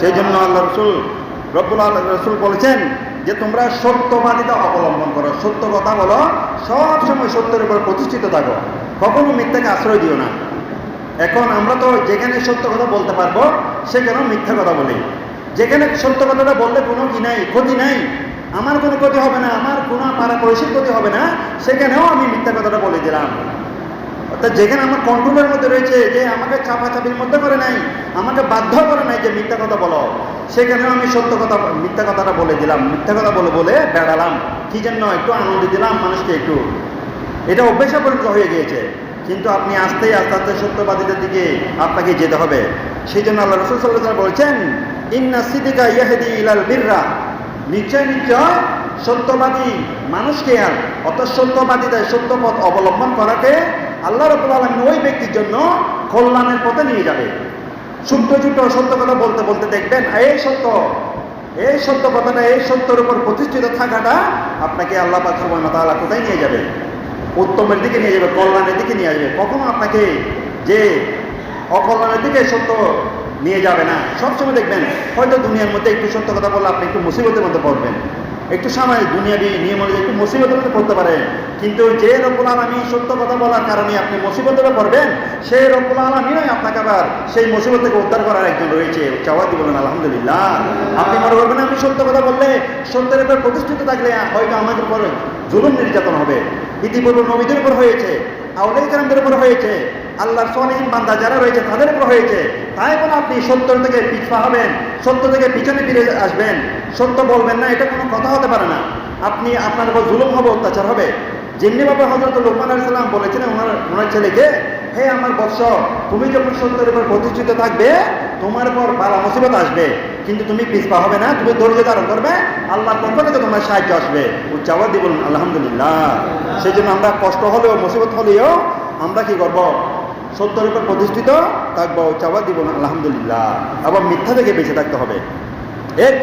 সেই জন্য আল্লাহ রসুল রব্বুল আল্লাহ রসুল বলেছেন যে তোমরা সত্যবাদিতা অবলম্বন করো। সত্য কথা বলো, সব সময় সত্যের উপর প্রতিষ্ঠিত থাকো। কখনো মিথ্যাকে আশ্রয় দিও না। এখন আমরা তো যেখানে সত্য কথা বলতে পারব, সেখানেও মিথ্যা কথা বলি। যেখানে সত্য কথাটা বললে কোনো কি নাই, ক্ষতি নাই, আমার কোনো ক্ষতি হবে না, আমার কোনো পাড়া পড়োশির ক্ষতি হবে না, সেখানেও আমি মিথ্যা কথাটা বলে দিলাম। অর্থাৎ যেখানে আমার কন্ট্রোলের মধ্যে রয়েছে যে আমাকে চাপাচাপির মধ্যে করে নাই, আমাকে বাধ্য করে নাই যে মিথ্যা কথা বলো সেখানে আমি সত্য কথা, মিথ্যা কথাটা বলে দিলাম, মিথ্যা কথা বলে বলে বেড়ালাম। কি জন্য? একটু আনন্দ দিলাম মানুষকে একটু। এটা অভ্যেসে পরিণত হয়ে গিয়েছে। কিন্তু আপনি আস্তেই আস্তে আস্তে সত্যবাদীদের দিকে আপনাকে যেতে হবে। সেই জন্য আল্লাহ রসুল সাল্লাহ বলছেন, ইন্না সিদ্দিকা ইয়াহেদি ইলাল বিররা। নিশ্চয় নিশ্চয় সত্যবাদী মানুষকে আর অত সত্যবাদীদের সত্য পথ অবলম্বন করাকে আল্লাহ রবুল আলম ওই ব্যক্তির জন্য কল্যাণের পথে নিয়ে যাবে। ছোট্ট ছোট্ট সত্য কথা বলতে বলতে দেখবেন, এই সত্য এই সত্য কথাটা, এই সত্যের উপর প্রতিষ্ঠিত থাকাটা আপনাকে আল্লাহ পাক মতো কোথায় নিয়ে যাবে? উত্তমের দিকে নিয়ে যাবে, কল্যাণের দিকে নিয়ে যাবে কখনো আপনাকে যে অকল্যাণের দিকে সত্য নিয়ে যাবে না। সবসময় দেখবেন, হয়তো দুনিয়ার মধ্যে একটু সত্য কথা বললে আপনি একটু মুসিবতের মধ্যে পড়বেন। একটু সামাজিক দুনিয়াবি নিয়ম অনুযায়ী একটু মুসিবতের মধ্যে পড়তে পারেন কিন্তু যে রব্বুল আলমী সত্য কথা বলার কারণে আপনি মুসিবতের পড়বেন, সেই রব্বুল নয় আপনাকে আবার সেই মুসিবত থেকে উদ্ধার করার একজন রয়েছে। চাওয়াতি বলেন, আলহামদুলিল্লাহ। আপনি মনে করবেন আমি সত্য কথা বললে সত্যের উপর প্রতিষ্ঠিত থাকলে হয়তো আমাদের উপর জুলুম নির্যাতন হবে। ইতিপূর্বে নবীদের উপর হয়েছে আউলাই কালামদের উপর হয়েছে। আল্লাহর সলিহীন বান্দা যারা রয়েছে তাদের উপর হয়েছে। তাই বলে আপনি সত্য থেকে পিছপা হবেন সত্য থেকে পিছনে ফিরে আসবেন। সত্য বলবেন না, এটা কোনো কথা হতে পারে না। আপনি, আপনার উপর জুলুম হবে, অত্যাচার হবে। যেমনিভাবে হজরত লোকমান আলী সাল্লাম বলেছিলেন ওনার ওনার ছেলেকে, হে আমার বৎস, তুমি যখন সত্যের উপর প্রতিষ্ঠিত থাকবে, তোমার উপর বালা মুসিবত আসবে। কিন্তু তুমি পিছপা হবে না, তুমি ধৈর্য ধারণ করবে, আল্লাহর পক্ষ থেকে তোমার সাহায্য আসবে। উচ্চাওয়ার দিব আলহামদুলিল্লাহ। সেই জন্য আমরা কষ্ট হলেও, মুসিবত হলেও আমরা কি করব? সত্যের উপর প্রতিষ্ঠিত থাকব চাওয়া দিব আলহামদুলিল্লাহ। আবার মিথ্যা থেকে বেঁচে থাকতে হবে। এর